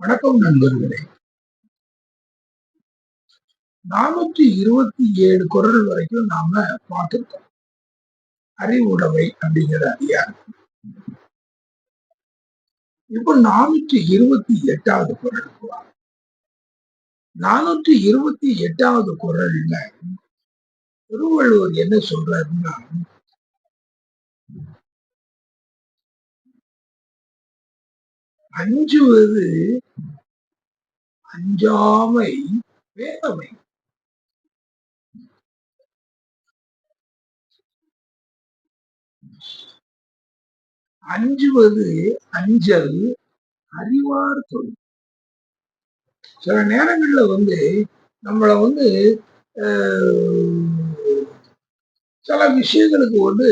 வணக்கம் நண்பர்களே. நானூற்றி இருபத்தி ஏழு குரல் வரைக்கும் நாம பார்த்துருக்கோம். அறிவுடைமை அப்படிங்கிற அதிகாரம். இப்போ நானூற்றி இருபத்தி எட்டாவது குரல் நானூற்றி இருபத்தி எட்டாவது குரல்ல திருவள்ளுவர் என்ன சொல்றாருன்னா அஞ்சுவது அஞ்சாமை வேதமை. அஞ்சுவது அஞ்சல் அறிவார் தொழில். சில நேரங்கள்ல வந்து நம்மள வந்து சில விஷயங்களுக்கு வந்து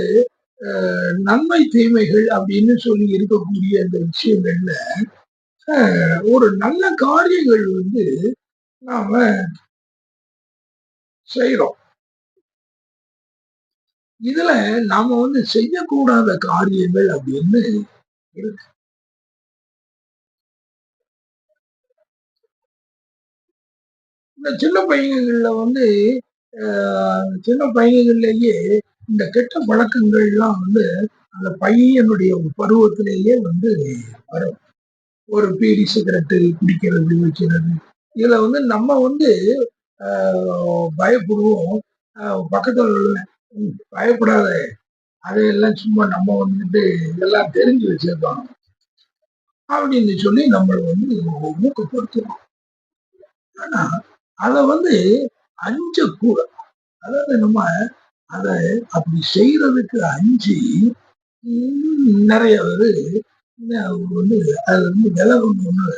நன்மை தீமைகள் அப்படின்னு சொல்லி இருக்கக்கூடிய அந்த விஷயங்கள்ல ஒரு நல்ல காரியங்கள் வந்து நாம செய்யறோம் இதுல நாம வந்து செய்யக்கூடாத காரியங்கள் அப்படின்னு இருக்கு. இந்த சின்ன பையன்கள்ல வந்து சின்ன பையன்கள்லயே இந்த கெட்ட பழக்கங்கள்லாம் வந்து அந்த பையனுடைய பருவத்திலேயே வந்து வரும். ஒரு பீடி சிகரெட்டு குடிக்கிறது வைக்கிறது. இதுல வந்து நம்ம வந்து பயப்படுவோம். பக்கத்துல பயப்படாத. அதையெல்லாம் சும்மா நம்ம வந்துட்டு இதெல்லாம் தெரிஞ்சு வச்சிருக்கோம் அப்படின்னு சொல்லி நம்மளை வந்து ஊக்கப்படுத்துறோம். ஆனா அதை வந்து அஞ்ச கூட அதாவது நம்ம அதை அப்படி செய்யறதுக்கு அஞ்சு நிறைய பேர் வந்து அது வந்து விலகணும்னு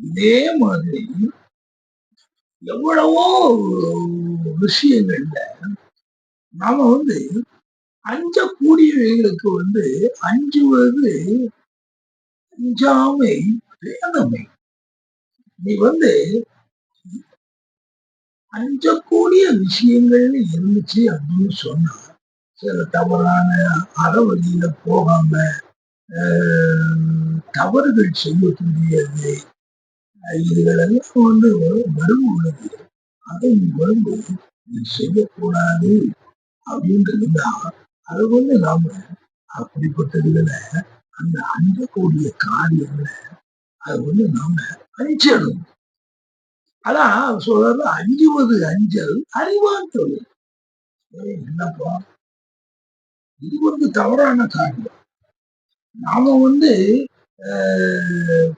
இதே மாதிரி எவ்வளவோ விஷயங்கள்ல நாம வந்து அஞ்சக்கூடியவைகளுக்கு வந்து அஞ்சுவது அஞ்சாமை வேதமை நீ வந்து அஞ்சக்கூடிய விஷயங்கள்னு இருந்துச்சு அப்படின்னு சொன்னா சில தவறான அறவழியில போகாம தவறுகள் செய்யக்கூடியது. இதுகளெல்லாம் வந்து வரும் உள்ளது அதை வந்து செய்யக்கூடாது அப்படின்றது தான். அது வந்து நாம அப்படிப்பட்டதுல அந்த அஞ்சக்கூடிய காரியங்களை அது வந்து நாம அழிச்சிடணும் ஆனா சொல்ற அஞ்சுவது அஞ்சல் அறிவான் தொழில் என்னப்பா? இது வந்து தவறான காரியம். நாம வந்து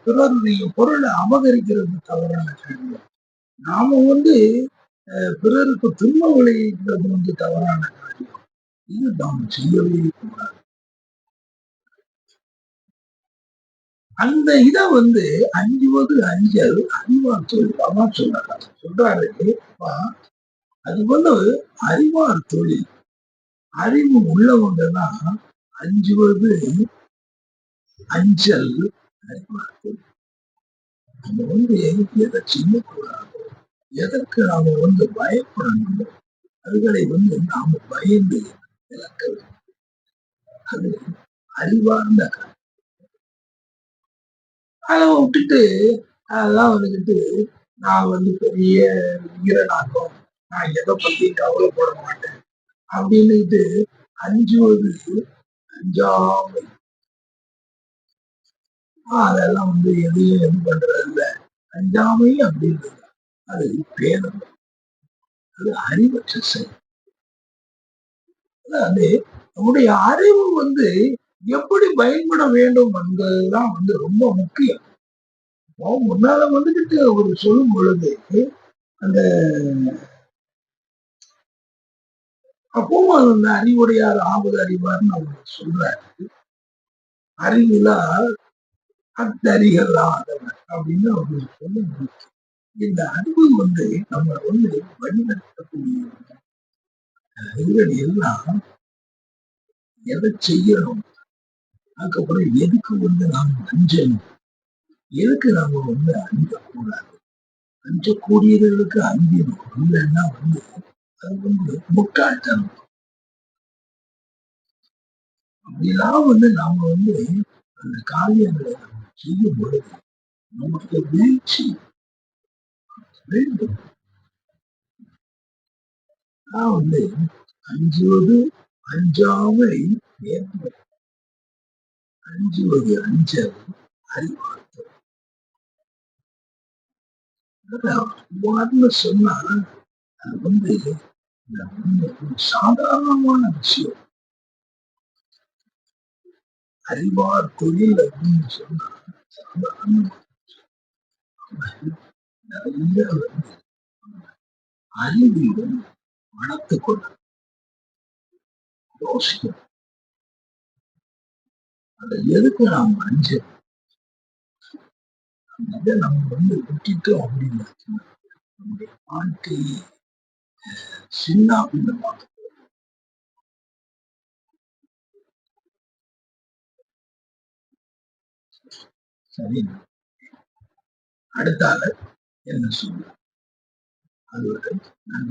பிறருடைய பொருளை அபகரிக்கிறது தவறான காரியம். நாம வந்து பிறருக்கு துன்ப விளைவிக்கிறது வந்து தவறான காரியம். இது நாம் செய்யவே கூடாது. அந்த இத வந்து அஞ்சுவது அஞ்சல் அறிவார் தொழில் அம்மா சொல்றாரு. சொல்றாரு அது வந்து அறிவார் தொழில் அறிவு உள்ளவங்க தான் அஞ்சுவது அஞ்சல் அறிவார் தொழில் நம்ம வந்து எதுக்கு எதை சின்னக்கூடாது எதற்கு நாம வந்து பயப்படணும் அதுகளை வந்து நாம பயந்து இழக்க வேண்டும். அது அறிவார்ந்த அதை விட்டுட்டு அதெல்லாம் வந்துக்கிட்டு நான் வந்து பெரிய வீரனாக்கம். நான் எதை பத்தி கவலைப்பட மாட்டேன். அப்படின்னுட்டு அஞ்சுவது அஞ்சாமை அதெல்லாம் வந்து எதையும் இது பண்றது இல்லை அஞ்சாமை அப்படின்றது அது பேதம். அது அறிவற்ற செயல் அதாவது நம்முடைய அறிவு வந்து எப்படி பயன்பட வேண்டும் என்பதுதான் வந்து ரொம்ப முக்கியம். முன்னால வந்துட்டு அவர் சொல்லும் பொழுது அந்த அப்பவும் அந்த அறிவுடையார் ஆவது அறிவார்னு அவர் சொல்றாரு. அறிவுலா அத்தறிகள் ஆதவர் அப்படின்னு அவர் சொல்ல இந்த அறிவு வந்து நம்ம வந்து வழிநடத்தக்கூடிய அறிவுகள் எல்லாம் எதை செய்யணும்? அதுக்கப்புறம் எதுக்கு வந்து நாம் அஞ்சணும் எதுக்கு நாம வந்து அஞ்சக்கூடாது? அஞ்சக்கூடியவர்களுக்கு அஞ்சணும் இல்லைன்னா வந்து அது வந்து முட்டாள்தனம். அப்படிலாம் வந்து நாம வந்து அந்த காரியங்களை நம்ம செய்யும் பொழுது நமக்கு வீழ்ச்சி வேண்டும். நான் வந்து அஞ்சுவது அஞ்சாமை ஏற்படும் அஞ்சுவது அஞ்சல் அறிவாற்றல். அவ்வாறுன்னு சொன்னா அது வந்து சாதாரணமான விஷயம். அறிவார் தொழில் அப்படின்னு சொன்னா சாதாரண நிறைய வந்து அறிவிலும் வளர்த்து கொள்ள யோசிக்கணும். அதை எதுக்கு நாம் அஞ்சு? இதை நம்ம வந்து விட்டுட்டோம் அப்படின்னு நம்முடைய வாழ்க்கையை சின்ன பின்னமாக சரி. அடுத்தால என்ன சொல்ல அதுவரை நான்